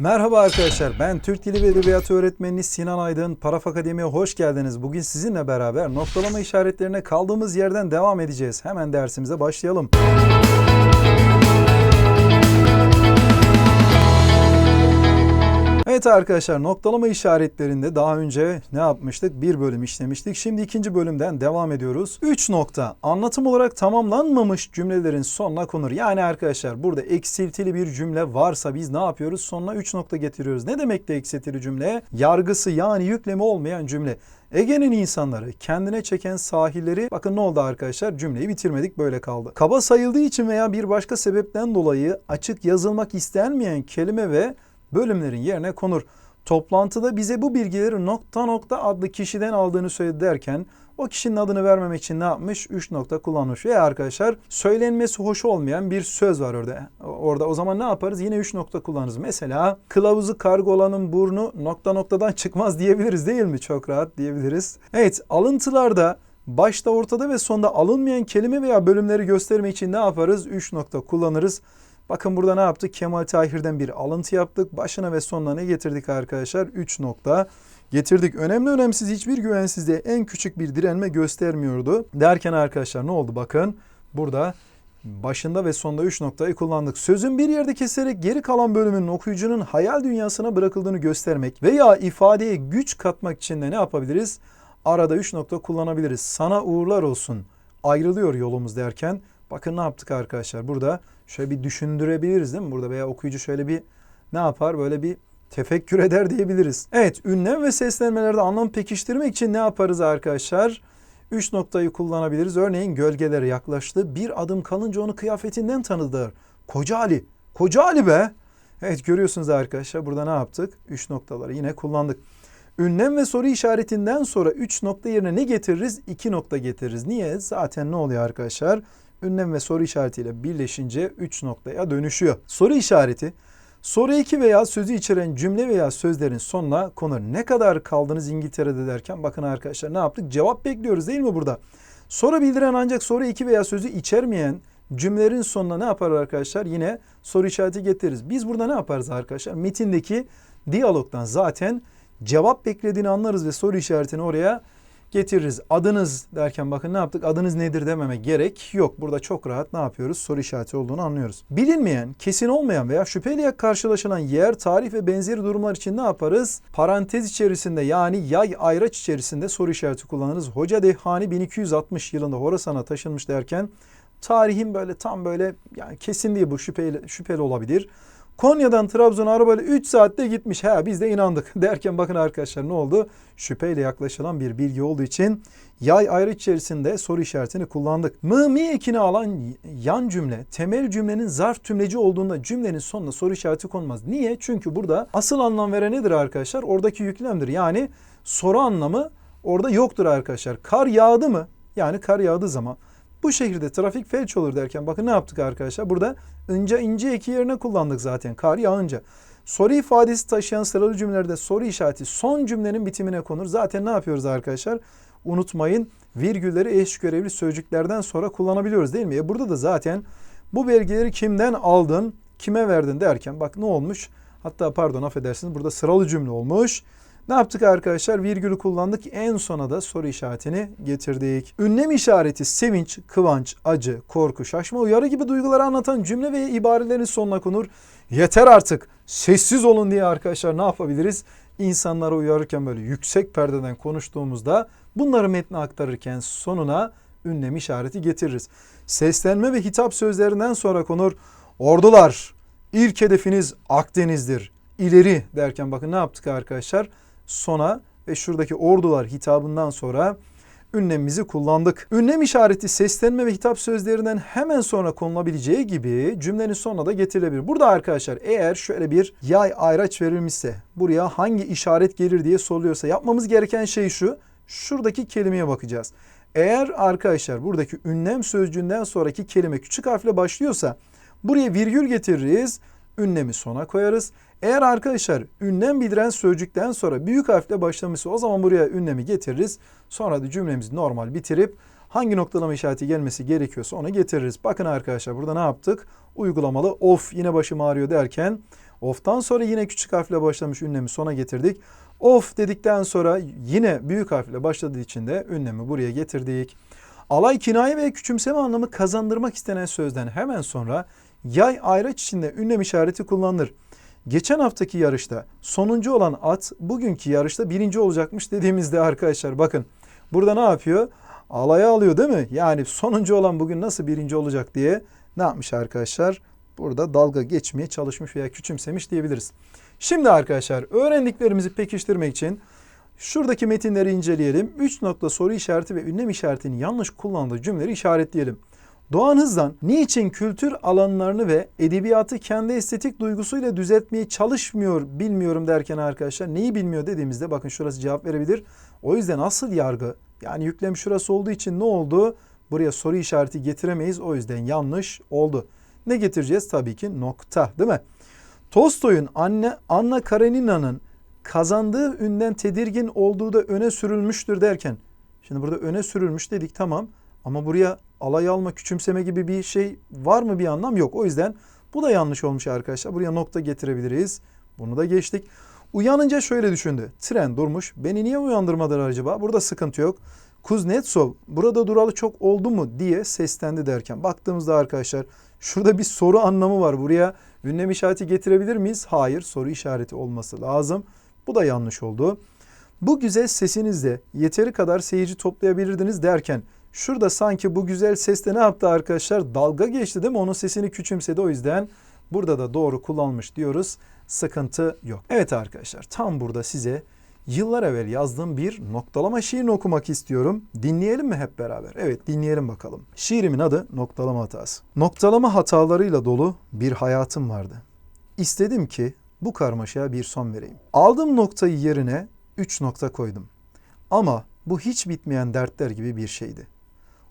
Merhaba arkadaşlar ben Türk Dili ve Edebiyatı öğretmeni Sinan Aydın. Paraf Akademi'ye hoş geldiniz. Bugün sizinle beraber noktalama işaretlerine kaldığımız yerden devam edeceğiz. Hemen dersimize başlayalım. Evet arkadaşlar noktalama işaretlerinde daha önce ne yapmıştık? Bir bölüm işlemiştik. Şimdi ikinci bölümden devam ediyoruz. 3 nokta anlatım olarak tamamlanmamış cümlelerin sonuna konur. Yani arkadaşlar burada eksiltili bir cümle varsa biz ne yapıyoruz? Sonuna 3 nokta getiriyoruz. Ne demek de eksiltili cümle? Yargısı yani yüklemi olmayan cümle. Ege'nin insanları kendine çeken sahilleri bakın ne oldu arkadaşlar cümleyi bitirmedik böyle kaldı. Kaba sayıldığı için veya bir başka sebepten dolayı açık yazılmak istenmeyen kelime ve bölümlerin yerine konur. Toplantıda bize bu bilgileri nokta nokta adlı kişiden aldığını söyledi derken o kişinin adını vermemek için ne yapmış? 3 nokta kullanmış. Ve arkadaşlar söylenmesi hoş olmayan bir söz var orada. Orada o zaman ne yaparız? Yine 3 nokta kullanırız. Mesela kılavuzu kargolanın burnu nokta noktadan çıkmaz diyebiliriz değil mi? Çok rahat diyebiliriz. Evet alıntılarda başta ortada ve sonda alınmayan kelime veya bölümleri göstermek için ne yaparız? 3 nokta kullanırız. Bakın burada ne yaptık? Kemal Tahir'den bir alıntı yaptık. Başına ve sonuna ne getirdik arkadaşlar? 3 nokta getirdik. Önemli önemsiz hiçbir güvensizliğe en küçük bir direnme göstermiyordu. Derken arkadaşlar ne oldu? Bakın burada başında ve sonda 3 noktayı kullandık. Sözün bir yerde keserek geri kalan bölümünün okuyucunun hayal dünyasına bırakıldığını göstermek veya ifadeye güç katmak için de ne yapabiliriz? Arada 3 nokta kullanabiliriz. Sana uğurlar olsun. Ayrılıyor yolumuz derken bakın ne yaptık arkadaşlar? Burada şöyle bir düşündürebiliriz değil mi? Burada veya okuyucu şöyle bir ne yapar? Böyle bir tefekkür eder diyebiliriz. Evet ünlem ve seslenmelerde anlam pekiştirmek için ne yaparız arkadaşlar? Üç noktayı kullanabiliriz. Örneğin gölgelere yaklaştı. Bir adım kalınca onu kıyafetinden tanıdılar. Koca Ali. Koca Ali be. Evet görüyorsunuz arkadaşlar burada ne yaptık? Üç noktaları yine kullandık. Ünlem ve soru işaretinden sonra 3 nokta yerine ne getiririz? 2 nokta getiririz. Niye? Zaten ne oluyor arkadaşlar? Ünlem ve soru işaretiyle birleşince 3 noktaya dönüşüyor. Soru işareti soru eki veya sözü içeren cümle veya sözlerin sonuna konur. Ne kadar kaldınız İngiltere'de derken bakın arkadaşlar ne yaptık? Cevap bekliyoruz değil mi burada? Soru bildiren ancak soru eki veya sözü içermeyen cümlelerin sonuna ne yapar arkadaşlar? Yine soru işareti getiririz. Biz burada ne yaparız arkadaşlar? Metindeki diyalogdan zaten cevap beklediğini anlarız ve soru işaretini oraya getiririz. Adınız derken bakın ne yaptık? Adınız nedir dememe gerek yok. Burada çok rahat ne yapıyoruz? Soru işareti olduğunu anlıyoruz. Bilinmeyen, kesin olmayan veya şüpheliye karşılaşılan yer, tarih ve benzeri durumlar için ne yaparız? Parantez içerisinde yani yay ayraç içerisinde soru işareti kullanırız. Hoca Dehani 1260 yılında Horasan'a taşınmış derken tarihin böyle tam böyle yani kesin değil bu şüpheli, şüpheli olabilir. Konya'dan Trabzon'a arabayla 3 saatte gitmiş. Ha biz de inandık derken bakın arkadaşlar ne oldu? Şüpheyle yaklaşılan bir bilgi olduğu için yay ayrı içerisinde soru işaretini kullandık. Mı mi ekini alan yan cümle temel cümlenin zarf tümleci olduğunda cümlenin sonuna soru işareti konmaz. Niye? Çünkü burada asıl anlam veren nedir arkadaşlar? Oradaki yüklemdir. Yani soru anlamı orada yoktur arkadaşlar. Kar yağdı mı? Yani kar yağdığı zaman bu şehirde trafik felç olur derken bakın ne yaptık arkadaşlar? Burada ince ince eki yerine kullandık zaten kar yağınca. Soru ifadesi taşıyan sıralı cümlelerde soru işareti son cümlenin bitimine konur. Zaten ne yapıyoruz arkadaşlar? Unutmayın virgülleri eş görevli sözcüklerden sonra kullanabiliyoruz değil mi? E burada da zaten bu belgeleri kimden aldın, kime verdin derken bak ne olmuş? Hatta pardon affedersiniz burada sıralı cümle olmuş. Ne yaptık arkadaşlar? Virgülü kullandık. En sona da soru işaretini getirdik. Ünlem işareti sevinç, kıvanç, acı, korku, şaşma, uyarı gibi duyguları anlatan cümle ve ibarelerin sonuna konur. Yeter artık sessiz olun diye arkadaşlar ne yapabiliriz? İnsanlara uyarırken böyle yüksek perdeden konuştuğumuzda bunları metne aktarırken sonuna ünlem işareti getiririz. Seslenme ve hitap sözlerinden sonra konur. Ordular ilk hedefiniz Akdeniz'dir. İleri derken bakın ne yaptık arkadaşlar? Sona ve şuradaki ordular hitabından sonra ünlemimizi kullandık. Ünlem işareti seslenme ve hitap sözlerinden hemen sonra konulabileceği gibi cümlenin sonuna da getirilebilir. Burada arkadaşlar eğer şöyle bir yay ayraç verilmişse buraya hangi işaret gelir diye soruluyorsa yapmamız gereken şey şu. Şuradaki kelimeye bakacağız. Eğer arkadaşlar buradaki ünlem sözcüğünden sonraki kelime küçük harfle başlıyorsa buraya virgül getiririz. Ünlemi sona koyarız. Eğer arkadaşlar ünlem bildiren sözcükten sonra büyük harfle başlamışsa o zaman buraya ünlemi getiririz. Sonra da cümlemizi normal bitirip Hangi noktalama işareti gelmesi gerekiyorsa onu getiririz. Bakın arkadaşlar burada ne yaptık? Uygulamalı of yine başım ağrıyor derken of'tan sonra yine küçük harfle başlamış ünlemi sona getirdik. Of dedikten sonra yine büyük harfle başladığı için de ünlemi buraya getirdik. Alay kinaye ve küçümseme anlamı kazandırmak istenen sözden hemen sonra yay ayraç içinde ünlem işareti kullanılır. Geçen haftaki yarışta sonuncu olan at bugünkü yarışta birinci olacakmış dediğimizde arkadaşlar bakın burada ne yapıyor? Alaya alıyor değil mi? Yani sonuncu olan bugün nasıl birinci olacak diye ne yapmış arkadaşlar? Burada dalga geçmeye çalışmış veya küçümsemiş diyebiliriz. Şimdi arkadaşlar öğrendiklerimizi pekiştirmek için şuradaki metinleri inceleyelim. 3 nokta soru işareti ve ünlem işaretinin yanlış kullandığı cümleleri işaretleyelim. Doğan Hızlan niçin kültür alanlarını ve edebiyatı kendi estetik duygusuyla düzeltmeye çalışmıyor bilmiyorum derken arkadaşlar neyi bilmiyor dediğimizde bakın şurası cevap verebilir. O yüzden asıl yargı yani yüklem şurası olduğu için ne oldu? Buraya soru işareti getiremeyiz o yüzden yanlış oldu. Ne getireceğiz? Tabii ki nokta değil mi? Tolstoy'un anne Anna Karenina'nın kazandığı ünden tedirgin olduğu da öne sürülmüştür derken şimdi burada öne sürülmüş dedik tamam ama buraya alay alma küçümseme gibi bir şey var mı bir anlam yok. O yüzden bu da yanlış olmuş arkadaşlar. Buraya nokta getirebiliriz. Bunu da geçtik. Uyanınca şöyle düşündü. Tren durmuş. Beni niye uyandırmadılar acaba? Burada sıkıntı yok. Kuznetsov burada duralı çok oldu mu diye seslendi derken baktığımızda arkadaşlar şurada bir soru anlamı var. Buraya ünlem işareti getirebilir miyiz? Hayır soru işareti olması lazım. Bu da yanlış oldu. Bu güzel sesinizle yeteri kadar seyirci toplayabilirdiniz derken şurada sanki bu güzel sesle ne yaptı arkadaşlar? Dalga geçti değil mi? Onun sesini küçümsedi o yüzden burada da doğru kullanmış diyoruz. Sıkıntı yok. Evet arkadaşlar tam burada size yıllar evvel yazdığım bir noktalama şiirini okumak istiyorum. Dinleyelim mi hep beraber? Evet dinleyelim bakalım. Şiirimin adı Noktalama Hatası. Noktalama hatalarıyla dolu bir hayatım vardı. İstedim ki bu karmaşaya bir son vereyim. Aldığım noktayı yerine 3 nokta koydum. Ama bu hiç bitmeyen dertler gibi bir şeydi.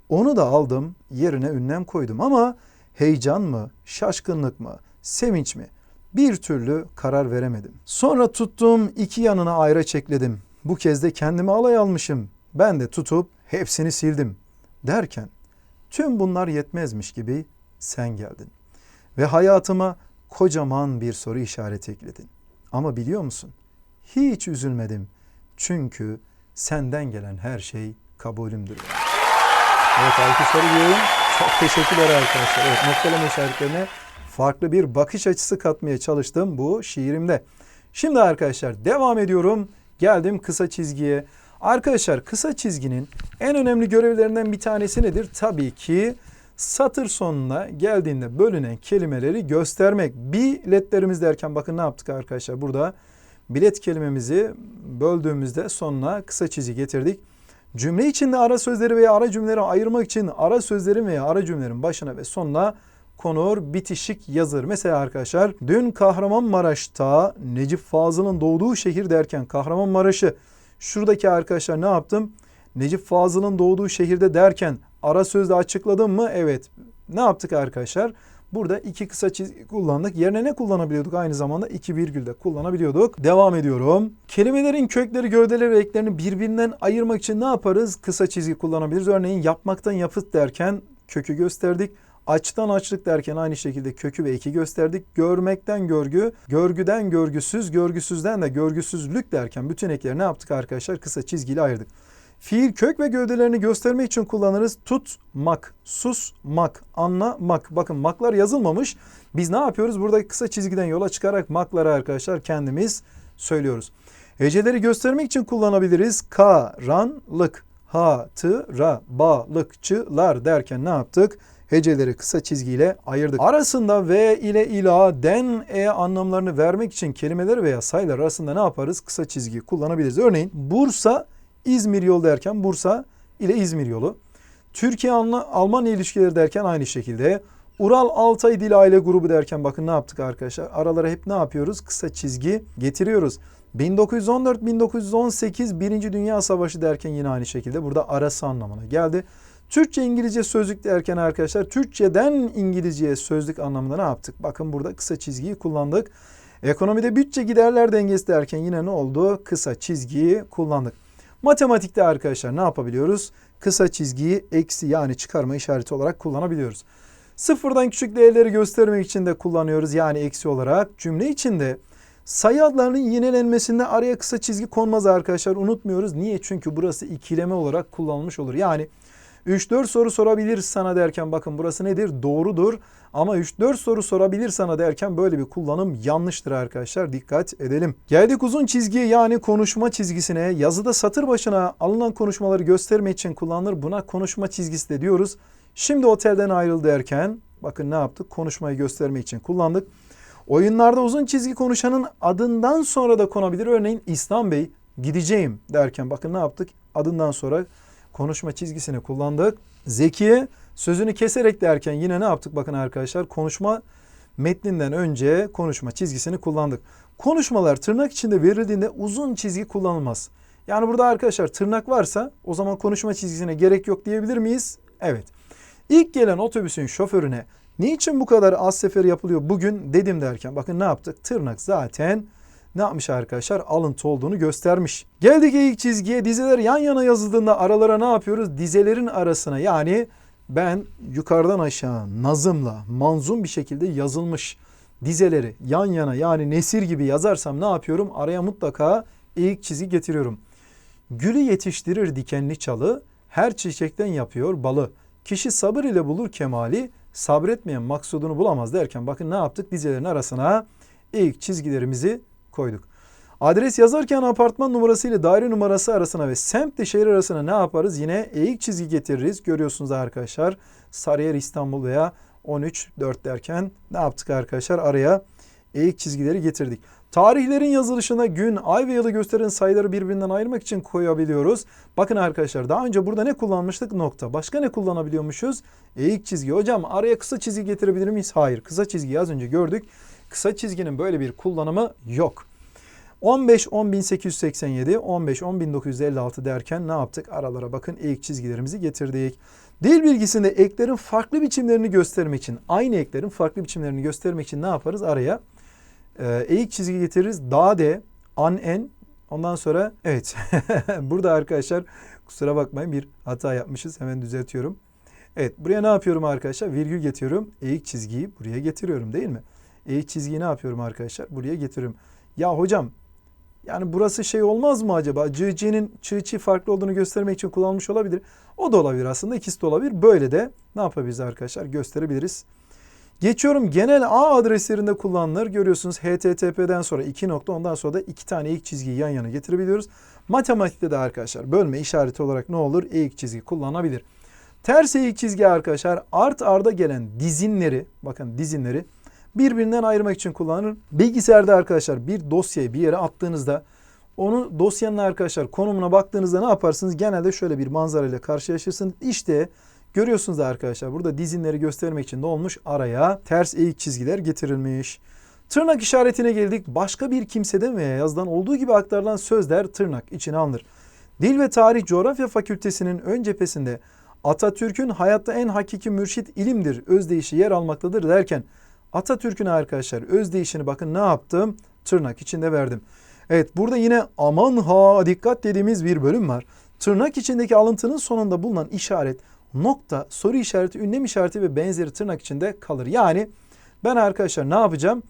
Onu da aldım, yerine ünlem koydum ama heyecan mı, şaşkınlık mı, sevinç mi? Bir türlü karar veremedim. Sonra tuttum iki yanına ayra çekledim. Bu kez de kendimi alay almışım. Ben de tutup hepsini sildim. Derken tüm bunlar yetmezmiş gibi sen geldin. Ve hayatıma kocaman bir soru işareti ekledin. Ama biliyor musun? Hiç üzülmedim. Çünkü senden gelen her şey kabulümdür. Evet alkışları diyorum. Çok teşekkürler arkadaşlar. Evet noktalama işaretlerine farklı bir bakış açısı katmaya çalıştım bu şiirimde. Şimdi arkadaşlar devam ediyorum. Geldim kısa çizgiye. Arkadaşlar kısa çizginin en önemli görevlerinden bir tanesi nedir? Tabii ki satır sonuna geldiğinde bölünen kelimeleri göstermek. Biletlerimiz derken bakın ne yaptık arkadaşlar burada. Bilet kelimemizi böldüğümüzde sonuna kısa çizgi getirdik. Cümle içinde ara sözleri veya ara cümleleri ayırmak için ara sözlerin veya ara cümlelerin başına ve sonuna konur bitişik yazır. Mesela arkadaşlar dün Kahramanmaraş'ta Necip Fazıl'ın doğduğu şehir derken Kahramanmaraş'ı şuradaki arkadaşlar ne yaptım? Necip Fazıl'ın doğduğu şehirde derken ara sözde açıkladım mı? Evet. Ne yaptık arkadaşlar? Burada iki kısa çizgi kullandık. Yerine ne kullanabiliyorduk? Aynı zamanda iki virgül de kullanabiliyorduk. Devam ediyorum. Kelimelerin kökleri, gövdeleri ve eklerini birbirinden ayırmak için ne yaparız? Kısa çizgi kullanabiliriz. Örneğin yapmaktan yapıt derken kökü gösterdik. Açtan açlık derken aynı şekilde kökü ve eki gösterdik. Görmekten görgü, görgüden görgüsüz, görgüsüzden de görgüsüzlük derken bütün ekleri ne yaptık arkadaşlar? Kısa çizgiyle ayırdık. Fiil kök ve gövdelerini göstermek için kullanırız. Tutmak, susmak, anlamak. Bakın maklar yazılmamış. Biz ne yapıyoruz? Burada kısa çizgiden yola çıkarak makları arkadaşlar kendimiz söylüyoruz. Heceleri göstermek için kullanabiliriz. Karanlık, hatıra, balıkçılar derken ne yaptık? Heceleri kısa çizgiyle ayırdık. Arasında V ile ila, den, e anlamlarını vermek için kelimeler veya sayılar arasında ne yaparız? Kısa çizgi kullanabiliriz. Örneğin Bursa, İzmir yolu derken Bursa ile İzmir yolu. Türkiye Almanya ilişkileri derken aynı şekilde. Ural Altay Dil Aile Grubu derken bakın ne yaptık arkadaşlar? Aralara hep ne yapıyoruz? Kısa çizgi getiriyoruz. 1914-1918 Birinci Dünya Savaşı derken yine aynı şekilde burada arası anlamına geldi. Türkçe İngilizce sözlük derken arkadaşlar Türkçeden İngilizceye sözlük anlamında ne yaptık? Bakın burada kısa çizgiyi kullandık. Ekonomide bütçe giderler dengesi derken yine ne oldu? Kısa çizgiyi kullandık. Matematikte arkadaşlar ne yapabiliyoruz? kısa çizgiyi eksi yani çıkarma işareti olarak kullanabiliyoruz. Sıfırdan küçük değerleri göstermek için de kullanıyoruz yani eksi olarak. Cümle içinde sayı adlarının yinelenmesinde araya kısa çizgi konmaz arkadaşlar unutmuyoruz. Niye? Çünkü burası ikileme olarak kullanılmış olur. Yani 3-4 soru sorabilir sana derken bakın burası nedir? Doğrudur. Ama 3-4 soru sorabilir sana derken böyle bir kullanım yanlıştır arkadaşlar. Dikkat edelim. Geldik uzun çizgiye yani konuşma çizgisine. Yazıda satır başına alınan konuşmaları göstermek için kullanılır. Buna konuşma çizgisi de diyoruz. Şimdi otelden ayrıl derken bakın ne yaptık? Konuşmayı göstermek için kullandık. Oyunlarda uzun çizgi konuşanın adından sonra da konabilir. Örneğin İslam Bey gideceğim derken bakın ne yaptık? Adından sonra konuşma çizgisini kullandık. Zekiye sözünü keserek derken yine ne yaptık? Bakın arkadaşlar konuşma metninden önce konuşma çizgisini kullandık. Konuşmalar tırnak içinde verildiğinde uzun çizgi kullanılmaz. Yani burada arkadaşlar tırnak varsa o zaman konuşma çizgisine gerek yok diyebilir miyiz? Evet. İlk gelen otobüsün şoförüne niçin bu kadar az sefer yapılıyor bugün dedim derken bakın ne yaptık? Tırnak zaten ne yapmış arkadaşlar? Alıntı olduğunu göstermiş. Geldik ilk çizgiye dizeler yan yana yazıldığında aralara ne yapıyoruz? Dizelerin arasına yani ben yukarıdan aşağı nazımla manzum bir şekilde yazılmış dizeleri yan yana yani nesir gibi yazarsam ne yapıyorum? Araya mutlaka ilk çizgi getiriyorum. Gülü yetiştirir dikenli çalı, her çiçekten yapıyor balı. Kişi sabır ile bulur kemali, sabretmeyen maksudunu bulamaz derken bakın ne yaptık? Dizelerin arasına ilk çizgilerimizi koyduk. Adres yazarken apartman numarası ile daire numarası arasına ve semt de şehir arasına ne yaparız? Yine eğik çizgi getiririz. Görüyorsunuz arkadaşlar. Sarıyer İstanbul veya 13 4 derken ne yaptık arkadaşlar? Araya eğik çizgileri getirdik. Tarihlerin yazılışına gün, ay ve yılı gösteren sayıları birbirinden ayırmak için koyabiliyoruz. Bakın arkadaşlar daha önce burada ne kullanmıştık? Nokta. Başka ne kullanabiliyormuşuz? Eğik çizgi. Hocam araya kısa çizgi getirebilir miyiz? Hayır. Kısa çizgiyi az önce gördük. Kısa çizginin böyle bir kullanımı yok. 15 10887, 15 10956 derken ne yaptık? Aralara bakın eğik çizgilerimizi getirdik. Dil bilgisinde eklerin farklı biçimlerini göstermek için, aynı eklerin farklı biçimlerini göstermek için ne yaparız? Araya e, eğik çizgi getiririz. Da de, an en, ondan sonra evet. Burada arkadaşlar kusura bakmayın bir hata yapmışız. Hemen düzeltiyorum. Evet buraya ne yapıyorum arkadaşlar? Virgül getiriyorum. Eğik çizgiyi buraya getiriyorum değil mi? Eğik çizgiyi ne yapıyorum arkadaşlar? Buraya getiriyorum. Ya hocam yani burası şey olmaz mı acaba? Cı'cının çığ çi farklı olduğunu göstermek için kullanılmış olabilir. O da olabilir aslında. ikisi de olabilir. Böyle de ne yapabiliriz arkadaşlar? Gösterebiliriz. Geçiyorum genel ağ adreslerinde kullanılır. Görüyorsunuz HTTP'den sonra iki nokta ondan sonra da iki tane eğik çizgiyi yan yana getirebiliyoruz. Matematikte de arkadaşlar bölme işareti olarak ne olur? Eğik çizgi kullanabilir. Ters eğik çizgi arkadaşlar art arda gelen dizinleri bakın dizinleri birbirinden ayırmak için kullanılır. Bilgisayarda arkadaşlar bir dosyayı bir yere attığınızda onu dosyanın arkadaşlar konumuna baktığınızda ne yaparsınız? Genelde şöyle bir manzara ile karşılaşırsınız. İşte görüyorsunuz arkadaşlar burada dizinleri göstermek için ne olmuş? Araya ters eğik çizgiler getirilmiş. Tırnak işaretine geldik. Başka bir kimseden veya yazdan olduğu gibi aktarılan sözler tırnak içine alınır. Dil ve Tarih Coğrafya Fakültesinin ön cephesinde Atatürk'ün hayatta en hakiki mürşit ilimdir özdeyişi yer almaktadır derken Atatürk'ün arkadaşlar özdeyişini bakın ne yaptım? Tırnak içinde verdim. Evet burada yine aman ha dikkat dediğimiz bir bölüm var. Tırnak içindeki alıntının sonunda bulunan işaret nokta, soru işareti, ünlem işareti ve benzeri tırnak içinde kalır. Yani ben arkadaşlar ne yapacağım?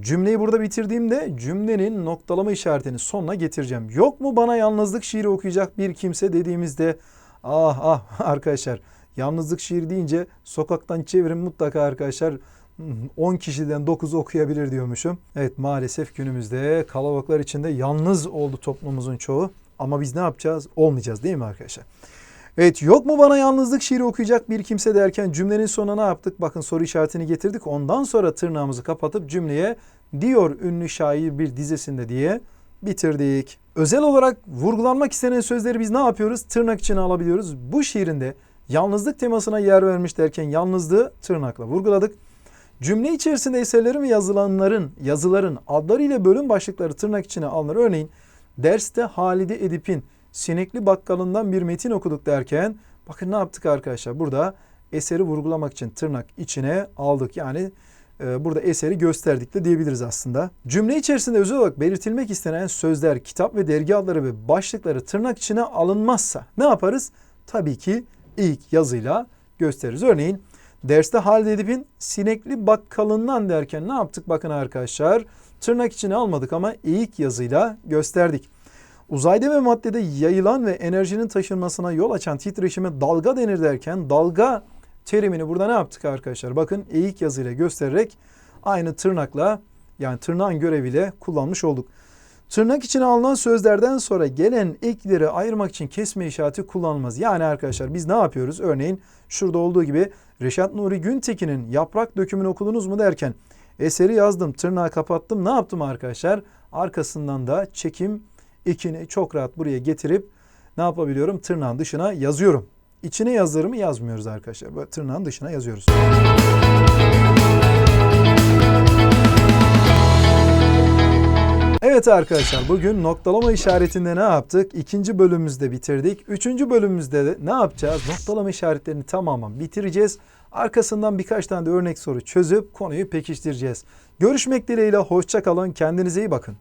Cümleyi burada bitirdiğimde cümlenin noktalama işaretini sonuna getireceğim. Yok mu bana yalnızlık şiiri okuyacak bir kimse dediğimizde ah ah arkadaşlar yalnızlık şiiri deyince sokaktan çevirin mutlaka arkadaşlar 10 kişiden 9'u okuyabilir diyormuşum. Evet maalesef günümüzde kalabalıklar içinde yalnız oldu toplumumuzun çoğu. Ama biz ne yapacağız? Olmayacağız değil mi arkadaşlar? Evet yok mu bana yalnızlık şiiri okuyacak bir kimse derken cümlenin sonuna ne yaptık? Bakın soru işaretini getirdik. Ondan sonra tırnağımızı kapatıp cümleye diyor ünlü şair bir dizesinde diye bitirdik. Özel olarak vurgulanmak istenen sözleri biz ne yapıyoruz? Tırnak içine alabiliyoruz. Bu şiirinde yalnızlık temasına yer vermiş derken yalnızlığı tırnakla vurguladık. Cümle içerisinde eserlerin ve yazılanların, yazıların adları ile bölüm başlıkları tırnak içine alınır. Örneğin derste Halide Edip'in Sinekli Bakkalından bir metin okuduk derken bakın ne yaptık arkadaşlar? Burada eseri vurgulamak için tırnak içine aldık. Yani e, burada eseri gösterdik de diyebiliriz aslında. Cümle içerisinde özel olarak belirtilmek istenen sözler, kitap ve dergi adları ve başlıkları tırnak içine alınmazsa ne yaparız? tabii ki ilk yazıyla gösteririz. Örneğin derste Halide Edip'in sinekli bakkalından derken ne yaptık bakın arkadaşlar. Tırnak içine almadık ama ilk yazıyla gösterdik. Uzayda ve maddede yayılan ve enerjinin taşınmasına yol açan titreşime dalga denir derken dalga terimini burada ne yaptık arkadaşlar? Bakın eğik yazıyla göstererek aynı tırnakla yani tırnağın göreviyle kullanmış olduk. Tırnak içine alınan sözlerden sonra gelen ekleri ayırmak için kesme işareti kullanılmaz. Yani arkadaşlar biz ne yapıyoruz? Örneğin şurada olduğu gibi Reşat Nuri Güntekin'in yaprak dökümünü okudunuz mu derken eseri yazdım, tırnağı kapattım. Ne yaptım arkadaşlar? Arkasından da çekim ikini çok rahat buraya getirip ne yapabiliyorum? Tırnağın dışına yazıyorum. İçine yazılır mı? Yazmıyoruz arkadaşlar. Böyle tırnağın dışına yazıyoruz. Evet arkadaşlar bugün noktalama işaretinde ne yaptık? İkinci bölümümüzde bitirdik. Üçüncü bölümümüzde de ne yapacağız? Noktalama işaretlerini tamamen bitireceğiz. Arkasından birkaç tane de örnek soru çözüp konuyu pekiştireceğiz. Görüşmek dileğiyle hoşça kalın. Kendinize iyi bakın.